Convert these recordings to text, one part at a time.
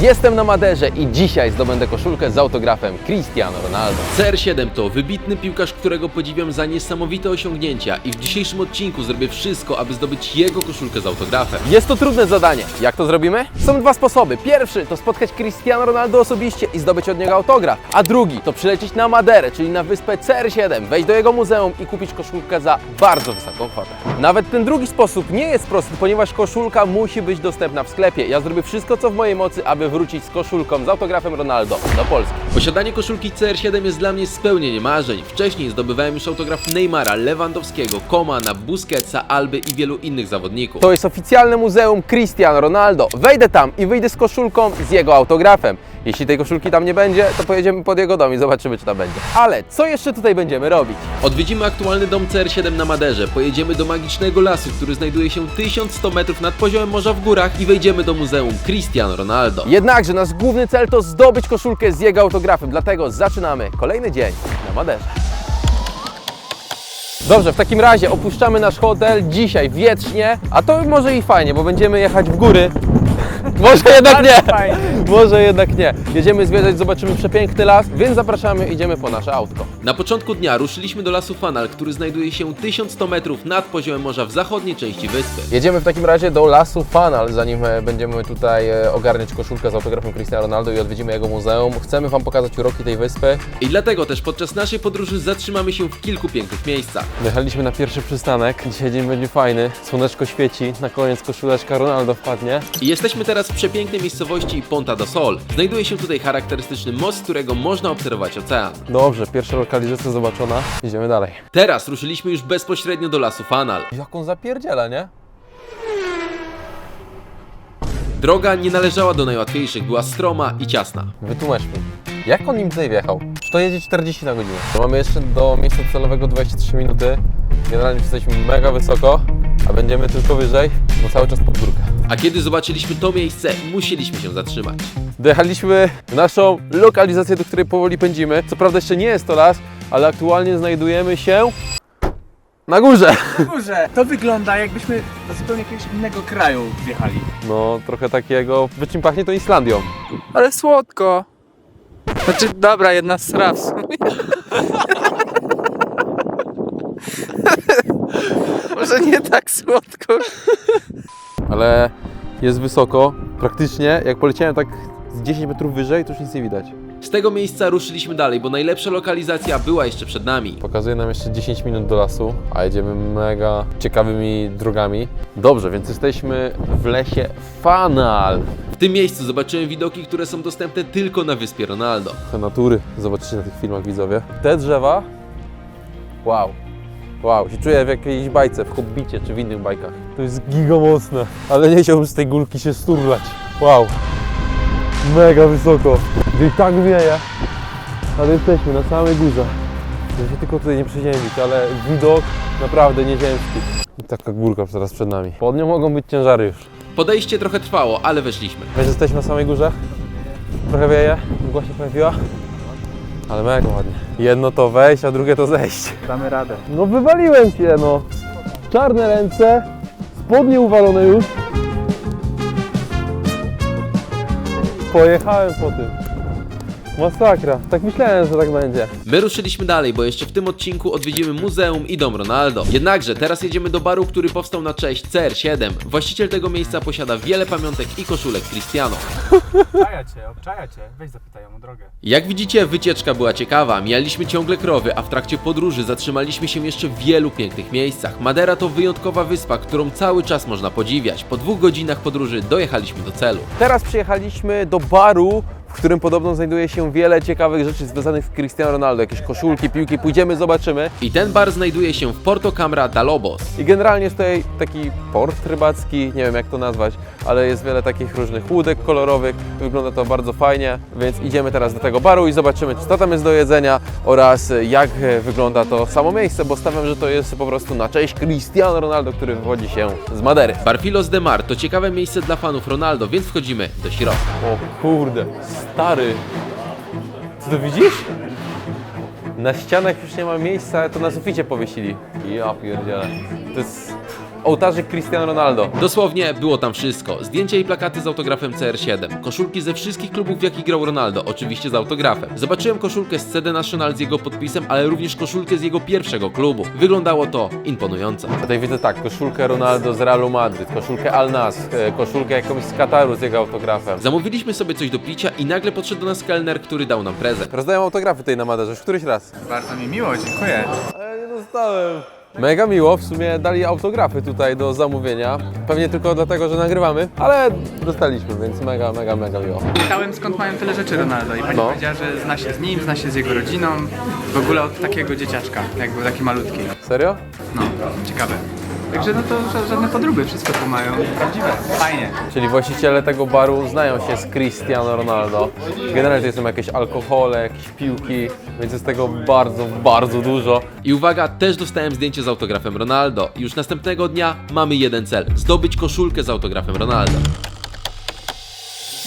Jestem na Maderze i dzisiaj zdobędę koszulkę z autografem Cristiano Ronaldo. CR7 to wybitny piłkarz, którego podziwiam za niesamowite osiągnięcia i w dzisiejszym odcinku zrobię wszystko, aby zdobyć jego koszulkę z autografem. Jest to trudne zadanie. Jak to zrobimy? Są dwa sposoby. Pierwszy to spotkać Cristiano Ronaldo osobiście i zdobyć od niego autograf, a drugi to przylecieć na Maderę, czyli na wyspę CR7, wejść do jego muzeum i kupić koszulkę za bardzo wysoką kwotę. Nawet ten drugi sposób nie jest prosty, ponieważ koszulka musi być dostępna w sklepie. Ja zrobię wszystko, co w mojej mocy, aby wrócić z koszulką z autografem Ronaldo do Polski. Posiadanie koszulki CR7 jest dla mnie spełnienie marzeń. Wcześniej zdobywałem już autograf Neymara, Lewandowskiego, Komana, Busquetsa, Alby i wielu innych zawodników. To jest oficjalne muzeum Cristiano Ronaldo. Wejdę tam i wyjdę z koszulką z jego autografem. Jeśli tej koszulki tam nie będzie, to pojedziemy pod jego dom i zobaczymy, czy tam będzie. Ale co jeszcze tutaj będziemy robić? Odwiedzimy aktualny dom CR7 na Maderze, pojedziemy do magicznego lasu, który znajduje się 1100 metrów nad poziomem morza w górach i wejdziemy do muzeum Cristiano Ronaldo. Jednakże nasz główny cel to zdobyć koszulkę z jego autografem, dlatego zaczynamy kolejny dzień na Maderze. Dobrze, w takim razie opuszczamy nasz hotel dzisiaj wietrznie, a to może i fajnie, bo będziemy jechać w góry. Może jednak nie. Może jednak nie. Jedziemy zwiedzać, zobaczymy przepiękny las, więc zapraszamy, idziemy po nasze autko. Na początku dnia ruszyliśmy do lasu Fanal, który znajduje się 1100 metrów nad poziomem morza w zachodniej części wyspy. Jedziemy w takim razie do lasu Fanal, zanim e, będziemy tutaj e, ogarniać koszulkę z autografem Cristiano Ronaldo i odwiedzimy jego muzeum. Chcemy Wam pokazać uroki tej wyspy. I dlatego też podczas naszej podróży zatrzymamy się w kilku pięknych miejscach. Dojechaliśmy na pierwszy przystanek. Dzisiaj dzień będzie fajny. Słoneczko świeci. Na koniec koszuleczka Ronaldo wpadnie. I jesteśmy teraz w przepięknej miejscowości Ponta do Sol. Znajduje się tutaj charakterystyczny most, z którego można obserwować ocean. Dobrze, pierwsza lokalizacja zobaczona. Idziemy dalej. Teraz ruszyliśmy już bezpośrednio do lasu Fanal. Jak on zapierdziela, nie? Droga nie należała do najłatwiejszych, była stroma i ciasna. Wytłumacz mi. Jak on nim tutaj wjechał? Czy to jedzie 40 na godzinę? Mamy jeszcze do miejsca celowego 23 minuty. Generalnie jesteśmy mega wysoko, a będziemy tylko wyżej, bo cały czas pod górkę. A kiedy zobaczyliśmy to miejsce, musieliśmy się zatrzymać. Dojechaliśmy w naszą lokalizację, do której powoli pędzimy. Co prawda jeszcze nie jest to las, ale aktualnie znajdujemy się na górze. górze. To wygląda jakbyśmy do zupełnie jakiegoś innego kraju wjechali. No, trochę takiego, w czym pachnie to Islandią. Ale słodko. Znaczy, dobra, jedna sra w sumie. Może nie tak słodko. Ale jest wysoko, praktycznie jak poleciałem tak z 10 metrów wyżej, to już nic nie widać. Z tego miejsca ruszyliśmy dalej, bo najlepsza lokalizacja była jeszcze przed nami. Pokazuje nam jeszcze 10 minut do lasu, a jedziemy mega ciekawymi drogami. Dobrze, więc jesteśmy w lesie Fanal. W tym miejscu zobaczyłem widoki, które są dostępne tylko na wyspie Ronaldo. Trochę natury zobaczycie na tych filmach widzowie. Te drzewa, wow, wow, się czuję w jakiejś bajce, w Hobbicie czy w innych bajkach. To jest gigomocne, ale nie chciałbym z tej górki się sturlać. Wow, mega wysoko, i tak wieje, ale jesteśmy na samej górze. Ja się tylko tutaj nie przeziębić, ale widok naprawdę nieziemski. I taka górka teraz przed nami. Pod nią mogą być ciężary już. Podejście trochę trwało, ale weszliśmy. Wiesz, jesteśmy na samej górze. Trochę wieje, mgła się pojawiła. Ale mega ładnie. Jedno to wejść, a drugie to zejść. Damy radę. No wywaliłem się, no. Czarne ręce, spodnie uwalone już. Pojechałem po tym. Masakra. Tak myślałem, że tak będzie. My ruszyliśmy dalej, bo jeszcze w tym odcinku odwiedzimy muzeum i dom Ronaldo. Jednakże teraz jedziemy do baru, który powstał na cześć CR7. Właściciel tego miejsca posiada wiele pamiątek i koszulek Cristiano. Obczaja cię, obczaja cię. Weź zapytaj o drogę. Jak widzicie, wycieczka była ciekawa, mijaliśmy ciągle krowy, a w trakcie podróży zatrzymaliśmy się jeszcze w wielu pięknych miejscach. Madera to wyjątkowa wyspa, którą cały czas można podziwiać. Po dwóch godzinach podróży dojechaliśmy do celu. Teraz przyjechaliśmy do baru, w którym podobno znajduje się wiele ciekawych rzeczy związanych z Cristiano Ronaldo. Jakieś koszulki, piłki. Pójdziemy, zobaczymy. I ten bar znajduje się w Porto Camra da Lobos. I generalnie jest tutaj taki port rybacki, nie wiem jak to nazwać, ale jest wiele takich różnych łódek kolorowych, wygląda to bardzo fajnie, więc idziemy teraz do tego baru i zobaczymy, co tam jest do jedzenia oraz jak wygląda to samo miejsce, bo stawiam, że to jest po prostu na cześć Cristiano Ronaldo, który wywodzi się z Madery. Barfilos de Mar to ciekawe miejsce dla fanów Ronaldo, więc wchodzimy do środka. O kurde, stary, ty to widzisz? Na ścianach już nie ma miejsca, to na suficie powiesili. Ja pierdzielę. To jest Ołtarzyk Cristiano Ronaldo. Dosłownie było tam wszystko. Zdjęcia i plakaty z autografem CR7, koszulki ze wszystkich klubów, w jakich grał Ronaldo, oczywiście z autografem. Zobaczyłem koszulkę z CD National z jego podpisem, ale również koszulkę z jego pierwszego klubu. Wyglądało to imponująco. Tutaj widzę tak, koszulkę Ronaldo z Realu Madryt, koszulkę Al Nas, e, koszulkę jakąś z Kataru z jego autografem. Zamówiliśmy sobie coś do picia i nagle podszedł do nas kelner, który dał nam prezent. Rozdają autografy tutaj na Maderze, już któryś raz. Bardzo mi miło, dziękuję. A ja nie dostałem. Mega miło, w sumie dali autografy tutaj do zamówienia. Pewnie tylko dlatego, że nagrywamy, ale dostaliśmy, więc mega, mega, mega miło. Pytałem skąd mają tyle rzeczy Ronaldo i pani No. powiedziała, że zna się z nim, zna się z jego rodziną. W ogóle od takiego dzieciaczka, jak był taki malutki. Serio? No, ciekawe. Także no to ża- żadne podróby, wszystko tu mają prawdziwe. Fajnie. Czyli właściciele tego baru znają się z Cristiano Ronaldo. Generalnie to są jakieś alkohole, jakieś piłki, więc jest tego bardzo, bardzo dużo. I uwaga, też dostałem zdjęcie z autografem Ronaldo. Już następnego dnia mamy jeden cel: zdobyć koszulkę z autografem Ronaldo.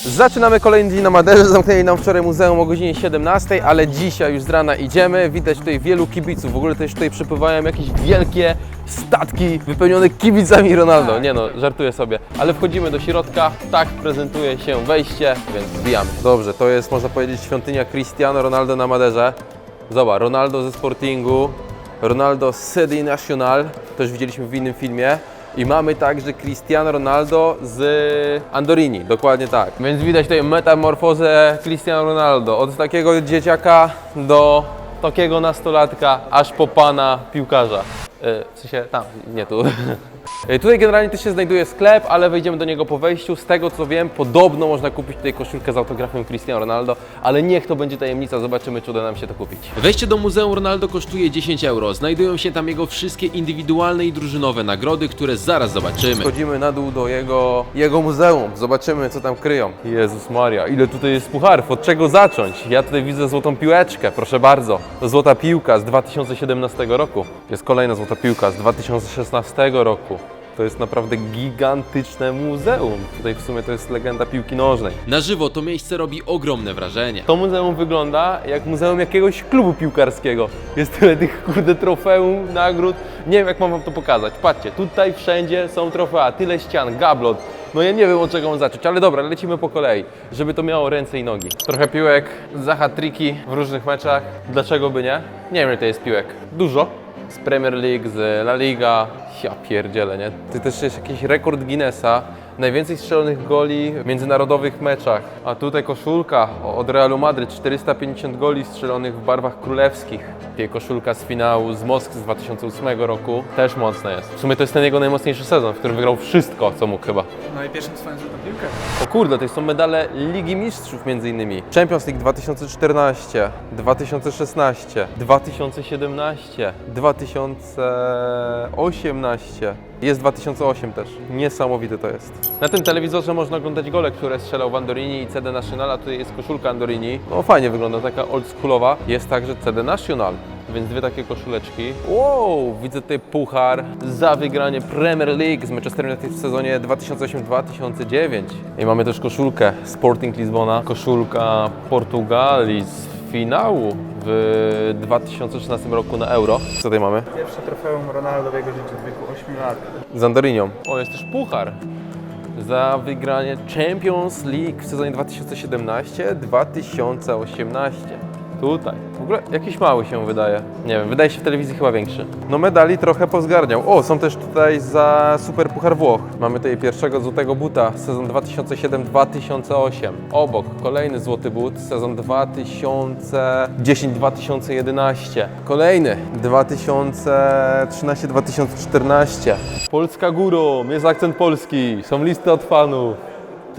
Zaczynamy kolejny dzień na Maderze. Zamknęli nam wczoraj muzeum o godzinie 17, ale dzisiaj już z rana idziemy. Widać tutaj wielu kibiców. W ogóle też tutaj przypływają jakieś wielkie statki wypełnione kibicami Ronaldo. Nie no, żartuję sobie. Ale wchodzimy do środka. Tak prezentuje się wejście, więc wbijamy. Dobrze, to jest można powiedzieć świątynia Cristiano Ronaldo na Maderze. Zobacz, Ronaldo ze Sportingu, Ronaldo z City National. To już widzieliśmy w innym filmie. I mamy także Cristiano Ronaldo z Andorini, dokładnie tak. Więc widać tutaj metamorfozę Cristiano Ronaldo. Od takiego dzieciaka do takiego nastolatka, aż po pana piłkarza. E, W sensie tam, nie tu. E, Tutaj generalnie też się znajduje sklep, ale wejdziemy do niego po wejściu. Z tego co wiem, podobno można kupić tutaj koszulkę z autografem Cristiano Ronaldo, ale niech to będzie tajemnica, zobaczymy czy uda nam się to kupić. Wejście do Muzeum Ronaldo kosztuje 10 euro. Znajdują się tam jego wszystkie indywidualne i drużynowe nagrody, które zaraz zobaczymy. Schodzimy na dół do jego, jego muzeum, zobaczymy co tam kryją. Jezus Maria, ile tutaj jest pucharów, od czego zacząć? Ja tutaj widzę złotą piłeczkę, proszę bardzo. To złota piłka z 2017 roku. Jest kolejna złota piłka z 2016 roku. To jest naprawdę gigantyczne muzeum. Tutaj w sumie to jest legenda piłki nożnej. Na żywo to miejsce robi ogromne wrażenie. To muzeum wygląda jak muzeum jakiegoś klubu piłkarskiego. Jest tyle tych kurde trofeum, nagród. Nie wiem jak mam wam to pokazać. Patrzcie, tutaj wszędzie są trofea, tyle ścian, gablot. No ja nie wiem od czego mam zacząć, ale dobra, lecimy po kolei, żeby to miało ręce i nogi. Trochę piłek za hat-tricki w różnych meczach. Dlaczego by nie? Nie wiem ile to jest piłek. Dużo. Z Premier League, z La Liga. Ja pierdzielę, nie? To też jest jakiś rekord Guinnessa. Najwięcej strzelonych goli w międzynarodowych meczach. A tutaj koszulka od Realu Madryt, 450 goli strzelonych w barwach królewskich. Tutaj koszulka z finału z Moskwy z 2008 roku, też mocna jest. W sumie to jest ten jego najmocniejszy sezon, w którym wygrał wszystko, co mógł chyba. No i pierwszym swoją złotą piłkę. O kurde, to są medale Ligi Mistrzów między innymi. Champions League 2014, 2016, 2017, 2018. Jest 2008 też. Niesamowite to jest. Na tym telewizorze można oglądać gole, które strzelał w Andorini i CD Nacional, a tutaj jest koszulka Andorini. No fajnie wygląda, taka oldschoolowa. Jest także CD Nacional. Więc dwie takie koszuleczki. Wow, widzę tutaj puchar za wygranie Premier League z Manchester United w sezonie 2008-2009. I mamy też koszulkę Sporting Lizbona, koszulka Portugalii z finału w 2016 roku na Euro. Co tutaj mamy? Pierwsze trofeum Ronaldo w jego życiu w wieku 8 lat. Z Andorinią. O, jest też puchar za wygranie Champions League w sezonie 2017-2018. Tutaj. W ogóle jakiś mały się wydaje. Nie wiem, wydaje się w telewizji chyba większy. No medali trochę pozgarniał. O, są też tutaj za Super Puchar Włoch. Mamy tutaj pierwszego złotego buta, sezon 2007-2008. Obok kolejny złoty but, sezon 2010-2011. Kolejny 2013-2014. Polska górą, jest akcent polski, są listy od fanów.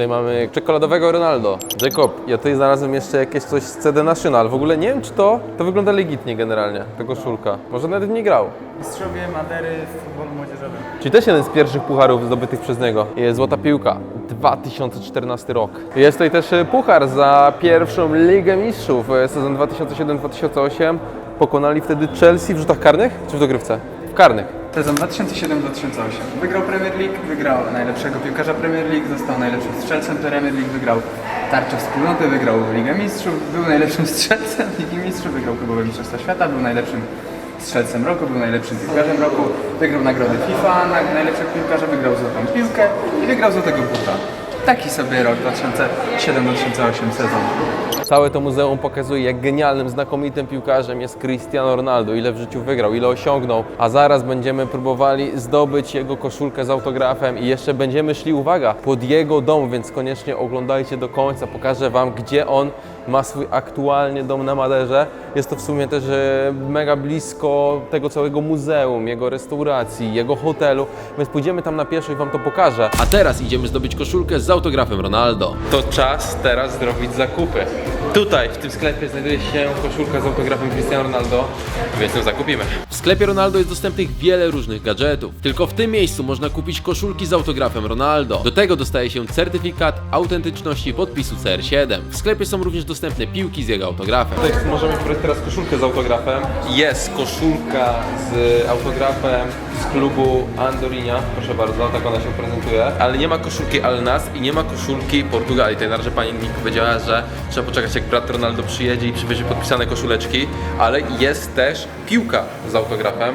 Tutaj mamy czekoladowego Ronaldo. Jacob, ja tutaj znalazłem jeszcze jakieś coś z CD National. W ogóle nie wiem, czy to, to wygląda legitnie generalnie, ta koszulka. Może nawet nie grał. Mistrzowie Madery w futbolu młodzieżowym. Czyli też jeden z pierwszych pucharów zdobytych przez niego. Jest Złota Piłka, 2014 rok. Jest tutaj też e, puchar za pierwszą Ligę Mistrzów, e, sezon 2007-2008. Pokonali wtedy Chelsea w rzutach karnych, czy w dogrywce? W karnych. Sezon 2007-2008. Wygrał Premier League, wygrał najlepszego piłkarza Premier League, został najlepszym strzelcem Premier League, wygrał tarczę wspólnoty, wygrał Ligę Mistrzów, był najlepszym strzelcem Ligi Mistrzów, wygrał klubowe Mistrzostwa Świata, był najlepszym strzelcem roku, był najlepszym piłkarzem roku, wygrał nagrodę FIFA, na, najlepszego piłkarza, wygrał złotą piłkę i wygrał złotego buta. Taki sobie rok 2007-2008 sezon. Całe to muzeum pokazuje, jak genialnym, znakomitym piłkarzem jest Cristiano Ronaldo, ile w życiu wygrał, ile osiągnął. A zaraz będziemy próbowali zdobyć jego koszulkę z autografem i jeszcze będziemy szli, uwaga, pod jego dom, więc koniecznie oglądajcie do końca. Pokażę Wam, gdzie on ma swój aktualnie dom na Maderze. Jest to w sumie też e, mega blisko tego całego muzeum, jego restauracji, jego hotelu, więc pójdziemy tam na pieszo i Wam to pokażę. A teraz idziemy zdobyć koszulkę z autografem Ronaldo. To czas teraz zrobić zakupy. Tutaj, w tym sklepie znajduje się koszulka z autografem Cristiano Ronaldo, więc ją zakupimy. W sklepie Ronaldo jest dostępnych wiele różnych gadżetów. Tylko w tym miejscu można kupić koszulki z autografem Ronaldo. Do tego dostaje się certyfikat autentyczności podpisu CR7. W sklepie są również dostępne piłki z jego autografem. Tutaj możemy wybrać teraz koszulkę z autografem. Jest koszulka z autografem z klubu Andorinia, proszę bardzo, tak ona się prezentuje. Ale nie ma koszulki Al Nas i nie ma koszulki Portugalii. Tutaj na razie pani mi powiedziała, że trzeba poczekać jak brat Ronaldo przyjedzie i przywiezie podpisane koszuleczki, ale jest też piłka z autografem.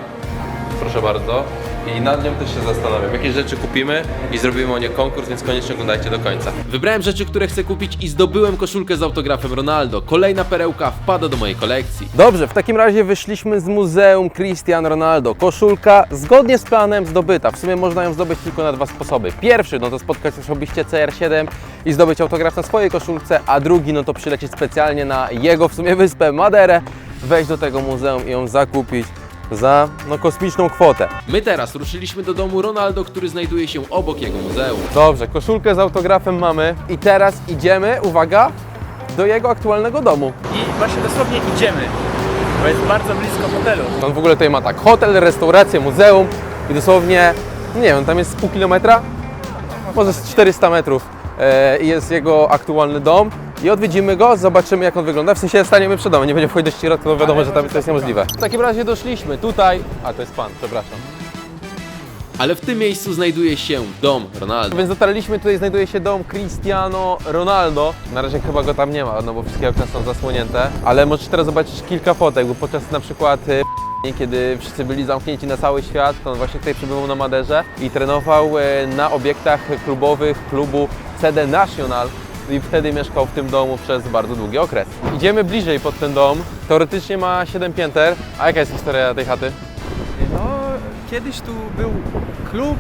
Proszę bardzo. I nad nią też się zastanawiam. Jakieś rzeczy kupimy i zrobimy o nie konkurs, więc koniecznie oglądajcie do końca. Wybrałem rzeczy, które chcę kupić i zdobyłem koszulkę z autografem Ronaldo. Kolejna perełka wpada do mojej kolekcji. Dobrze, w takim razie wyszliśmy z Muzeum Cristiano Ronaldo. Koszulka zgodnie z planem zdobyta. W sumie można ją zdobyć tylko na dwa sposoby. Pierwszy, no to spotkać osobiście CR7 i zdobyć autograf na swojej koszulce, a drugi, no to przylecieć specjalnie na jego w sumie wyspę Maderę, wejść do tego muzeum i ją zakupić za no, kosmiczną kwotę. My teraz ruszyliśmy do domu Ronaldo, który znajduje się obok jego muzeum. Dobrze, koszulkę z autografem mamy i teraz idziemy, uwaga, do jego aktualnego domu. I właśnie dosłownie idziemy, bo jest bardzo blisko hotelu. On w ogóle tutaj ma tak hotel, restaurację, muzeum i dosłownie, nie wiem, tam jest z pół kilometra, może z 400 metrów e, i jest jego aktualny dom i odwiedzimy go, zobaczymy jak on wygląda, w sensie staniemy przed domem, nie będziemy wchodzić do środka, no wiadomo, że tam to jest niemożliwe. W takim razie doszliśmy tutaj, a to jest pan, przepraszam. Ale w tym miejscu znajduje się dom Ronaldo. Więc dotarliśmy, tutaj znajduje się dom Cristiano Ronaldo. Na razie chyba go tam nie ma, no bo wszystkie okna są zasłonięte. Ale możesz teraz zobaczyć kilka fotek, bo podczas na przykład e, kiedy wszyscy byli zamknięci na cały świat, to on właśnie tutaj przybywał na Maderze i trenował e, na obiektach klubowych klubu CD Nacional i wtedy mieszkał w tym domu przez bardzo długi okres. Idziemy bliżej pod ten dom. Teoretycznie ma 7 pięter. A jaka jest historia tej chaty? No, kiedyś tu był klub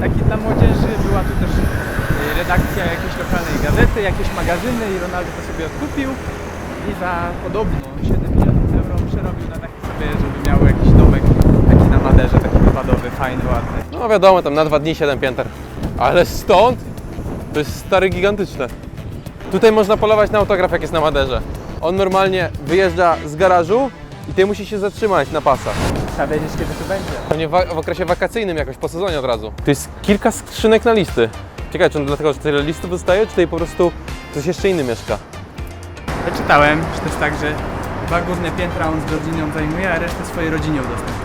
taki dla młodzieży, była tu też y, redakcja jakiejś lokalnej gazety, jakieś magazyny i Ronaldo to sobie odkupił i za podobno 7 milionów euro przerobił na taki sobie, żeby miał jakiś domek taki na Maderze, taki wypadowy, fajny, ładny. No wiadomo, tam na dwa dni 7 pięter. Ale stąd to jest stary gigantyczne. Tutaj można polować na autograf, jak jest na Maderze. On normalnie wyjeżdża z garażu i ty musi się zatrzymać na pasach. Trzeba wiedzieć kiedy to będzie. Pewnie w, w okresie wakacyjnym jakoś, po sezonie od razu. To jest kilka skrzynek na listy. Ciekawe, czy on dlatego, że tyle listów dostaje, czy tutaj po prostu ktoś jeszcze inny mieszka. Wyczytałem, że to jest tak, że dwa górne piętra on z rodziną zajmuje, a resztę swojej rodzinie udostępnia.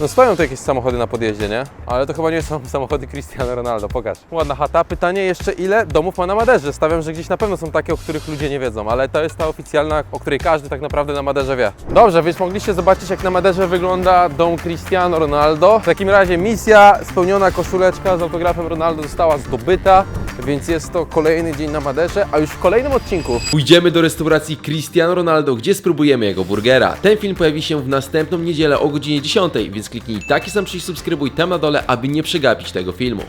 No stoją tu jakieś samochody na podjeździe, nie? Ale to chyba nie są samochody Cristiano Ronaldo, pokaż. Ładna chata. Pytanie jeszcze ile domów ma na Maderze? Stawiam, że gdzieś na pewno są takie, o których ludzie nie wiedzą, ale to jest ta oficjalna, o której każdy tak naprawdę na Maderze wie. Dobrze, więc mogliście zobaczyć jak na Maderze wygląda dom Cristiano Ronaldo. W takim razie misja spełniona, koszuleczka z autografem Ronaldo została zdobyta, więc jest to kolejny dzień na Maderze, a już w kolejnym odcinku Pójdziemy do restauracji Cristiano Ronaldo, gdzie spróbujemy jego burgera. Ten film pojawi się w następną niedzielę o godzinie 10, więc kliknij taki sam przycisk subskrybuj tam na dole, aby nie przegapić tego filmu.